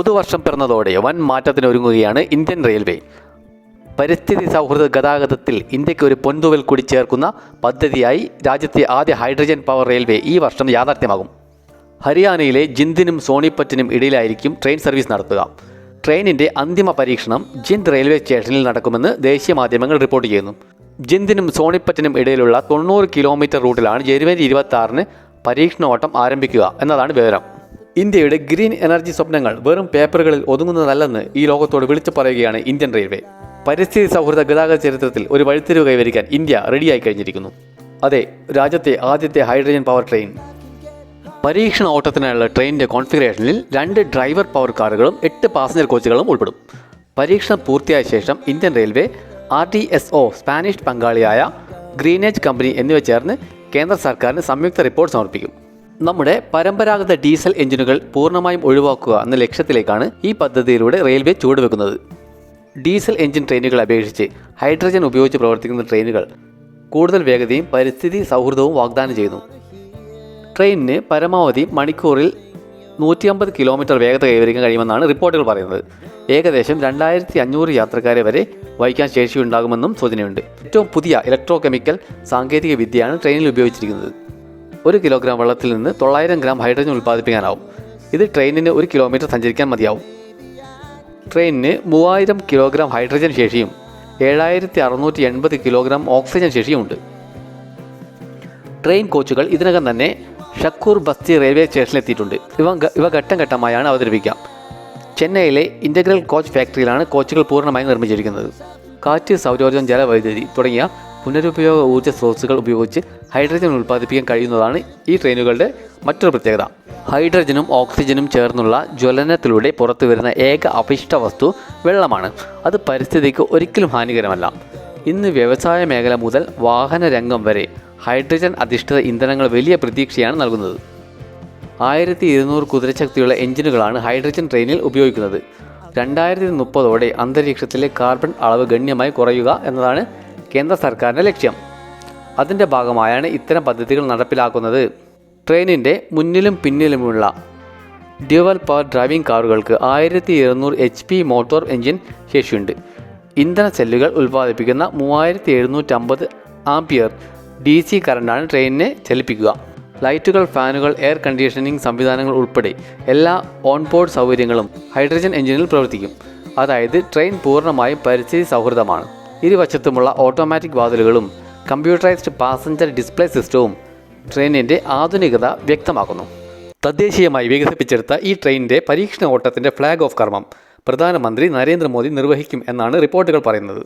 പുതുവർഷം പിറന്നതോടെ വൻ മാറ്റത്തിന് ഒരുങ്ങുകയാണ് ഇന്ത്യൻ റെയിൽവേ. പരിസ്ഥിതി സൗഹൃദ ഗതാഗതത്തിൽ ഇന്ത്യയ്ക്ക് ഒരു പൊൻതുവൽ കൂടി ചേർക്കുന്ന പദ്ധതിയായി രാജ്യത്തെ ആദ്യ ഹൈഡ്രജൻ പവർ റെയിൽവേ ഈ വർഷം യാഥാർത്ഥ്യമാകും. ഹരിയാനയിലെ ജിന്ദിനും സോണിപ്പറ്റിനും ഇടയിലായിരിക്കും ട്രെയിൻ സർവീസ് നടത്തുക. ട്രെയിനിന്റെ അന്തിമ പരീക്ഷണം ജിന്ദ് റെയിൽവേ സ്റ്റേഷനിൽ നടക്കുമെന്ന് ദേശീയ മാധ്യമങ്ങൾ റിപ്പോർട്ട് ചെയ്യുന്നു. ജിന്ദിനും സോണിപ്പറ്റിനും ഇടയിലുള്ള തൊണ്ണൂറ് കിലോമീറ്റർ റൂട്ടിലാണ് ജനുവരി ഇരുപത്തി ആറിന് പരീക്ഷണ ഓട്ടം ആരംഭിക്കുക എന്നതാണ് വിവരം. ഇന്ത്യയുടെ ഗ്രീൻ എനർജി സ്വപ്നങ്ങൾ വെറും പേപ്പറുകളിൽ ഒതുങ്ങുന്നതല്ലെന്ന് ഈ ലോകത്തോട് വിളിച്ചു പറയുകയാണ് ഇന്ത്യൻ റെയിൽവേ. പരിസ്ഥിതി സൗഹൃദ ഗതാഗത ചരിത്രത്തിൽ ഒരു വഴിത്തിരിവ് കൈവരിക്കാൻ ഇന്ത്യ റെഡിയായി കഴിഞ്ഞിരിക്കുന്നു. അതെ രാജ്യത്തെ ആദ്യത്തെ ഹൈഡ്രജൻ പവർ ട്രെയിൻ. പരീക്ഷണ ഓട്ടത്തിനായുള്ള ട്രെയിനിന്റെ കോൺഫിഗറേഷനിൽ രണ്ട് ഡ്രൈവർ പവർ കാറുകളും എട്ട് പാസഞ്ചർ കോച്ചുകളും ഉൾപ്പെടും. പരീക്ഷണം പൂർത്തിയായ ശേഷം Indian railway R T S O Spanish പങ്കാളിയായ ഗ്രീനേജ് കമ്പനി എന്നിവ ചേർന്ന് കേന്ദ്ര സർക്കാരിന് സംയുക്ത റിപ്പോർട്ട് സമർപ്പിക്കും. നമ്മുടെ പരമ്പരാഗത ഡീസൽ എഞ്ചിനുകൾ പൂർണമായും ഒഴിവാക്കുക എന്ന ലക്ഷ്യത്തിലേക്കാണ് ഈ പദ്ധതിയിലൂടെ റെയിൽവേ ചുവടുവെക്കുന്നത്. ഡീസൽ എഞ്ചിൻ ട്രെയിനുകളെ അപേക്ഷിച്ച് ഹൈഡ്രജൻ ഉപയോഗിച്ച് പ്രവർത്തിക്കുന്ന ട്രെയിനുകൾ കൂടുതൽ വേഗതയും പരിസ്ഥിതി സൗഹൃദവും വാഗ്ദാനം ചെയ്യുന്നു. ട്രെയിനിന് പരമാവധി മണിക്കൂറിൽ നൂറ്റി അമ്പത് കിലോമീറ്റർ വേഗത കൈവരിക്കാൻ കഴിയുമെന്നാണ് റിപ്പോർട്ടുകൾ പറയുന്നത്. ഏകദേശം രണ്ടായിരത്തി അഞ്ഞൂറ് യാത്രക്കാരെ വരെ വഹിക്കാൻ ശേഷിയുണ്ടാകുമെന്നും സൂചനയുണ്ട്. ഏറ്റവും പുതിയ ഇലക്ട്രോ കെമിക്കൽ സാങ്കേതിക വിദ്യയാണ് ട്രെയിനിൽ ഉപയോഗിച്ചിരിക്കുന്നത്. ഒരു കിലോഗ്രാം വെള്ളത്തിൽ നിന്ന് തൊള്ളായിരം ഗ്രാം ഹൈഡ്രജൻ ഉൽപ്പാദിപ്പിക്കാനാവും. ഇത് ട്രെയിനിന് ഒരു കിലോമീറ്റർ സഞ്ചരിക്കാൻ മതിയാവും. ട്രെയിനിന് മൂവായിരം കിലോഗ്രാം ഹൈഡ്രജൻ ശേഷിയും ഏഴായിരത്തി അറുന്നൂറ്റി എൺപത് കിലോഗ്രാം ഓക്സിജൻ ശേഷിയുമുണ്ട് ട്രെയിൻ കോച്ചുകൾ ഇതിനകം തന്നെ ഷക്കൂർ ബസ്തി റെയിൽവേ സ്റ്റേഷനിലെത്തിയിട്ടുണ്ട് ഇവ ഇവ ഘട്ടം ഘട്ടമായാണ് അവതരിപ്പിക്കാം. ചെന്നൈയിലെ ഇന്റഗ്രൽ കോച്ച് ഫാക്ടറിയിലാണ് കോച്ചുകൾ പൂർണമായും നിർമ്മിച്ചിരിക്കുന്നത്. കാറ്റ് സൗരോർജം ജലവൈദ്യുതി തുടങ്ങിയ പുനരുപയോഗ ഊർജ സ്രോതസ്സുകൾ ഉപയോഗിച്ച് ഹൈഡ്രജൻ ഉൽപ്പാദിപ്പിക്കാൻ കഴിയുന്നതാണ് ഈ ട്രെയിനുകളുടെ മറ്റൊരു പ്രത്യേകത. ഹൈഡ്രജനും ഓക്സിജനും ചേർന്നുള്ള ജ്വലനത്തിലൂടെ പുറത്തു വരുന്ന ഏക അഭിഷ്ട വസ്തു വെള്ളമാണ്. അത് പരിസ്ഥിതിക്ക് ഒരിക്കലും ഹാനികരമല്ല. ഇന്ന് വ്യവസായ മേഖല മുതൽ വാഹന രംഗം വരെ ഹൈഡ്രജൻ അധിഷ്ഠിത ഇന്ധനങ്ങൾ വലിയ പ്രതീക്ഷയാണ് നൽകുന്നത്. ആയിരത്തി ഇരുന്നൂറ് കുതിരശക്തിയുള്ള എഞ്ചിനുകളാണ് ഹൈഡ്രജൻ ട്രെയിനിൽ ഉപയോഗിക്കുന്നത്. രണ്ടായിരത്തി മുപ്പതോടെ അന്തരീക്ഷത്തിലെ കാർബൺ അളവ് ഗണ്യമായി കുറയുക എന്നതാണ് കേന്ദ്ര സർക്കാരിന്റെ ലക്ഷ്യം. അതിന്റെ ഭാഗമായാണ് ഇത്തരം പദ്ധതികൾ നടപ്പിലാക്കുന്നത്. ട്രെയിനിന്റെ മുന്നിലും പിന്നിലുമുള്ള ഡ്യുവൽ പവർ ഡ്രൈവിംഗ് കാറുകൾക്ക് ആയിരത്തി ഇരുന്നൂറ് എച്ച് പി മോട്ടോർ എഞ്ചിൻ ശേഷിയുണ്ട്. ഇന്ധന സെല്ലുകൾ ഉൽപ്പാദിപ്പിക്കുന്ന മൂവായിരത്തി എഴുന്നൂറ്റമ്പത് ആംപിയർ ഡി സി കറണ്ടാണ് ട്രെയിനിനെ ചലിപ്പിക്കുക. ലൈറ്റുകൾ ഫാനുകൾ എയർ കണ്ടീഷനിങ് സംവിധാനങ്ങൾ ഉൾപ്പെടെ എല്ലാ ഓൺബോർഡ് സൗകര്യങ്ങളും ഹൈഡ്രജൻ എഞ്ചിനിൽ പ്രവർത്തിക്കും. അതായത് ട്രെയിൻ പൂർണമായും പരിസ്ഥിതി സൗഹൃദമാണ്. ഇരുവശത്തുമുള്ള ഓട്ടോമാറ്റിക് വാതിലുകളും കമ്പ്യൂട്ടറൈസ്ഡ് പാസഞ്ചർ ഡിസ്പ്ലേ സിസ്റ്റവും ട്രെയിനിന്റെ ആധുനികത വ്യക്തമാക്കുന്നു. തദ്ദേശീയമായി വികസിപ്പിച്ചെടുത്ത ഈ ട്രെയിനിന്റെ പരീക്ഷണ ഓട്ടത്തിന്റെ ഫ്ലാഗ് ഓഫ് കർമ്മം പ്രധാനമന്ത്രി നരേന്ദ്രമോദി നിർവഹിക്കും എന്നാണ് റിപ്പോർട്ടുകൾ പറയുന്നത്.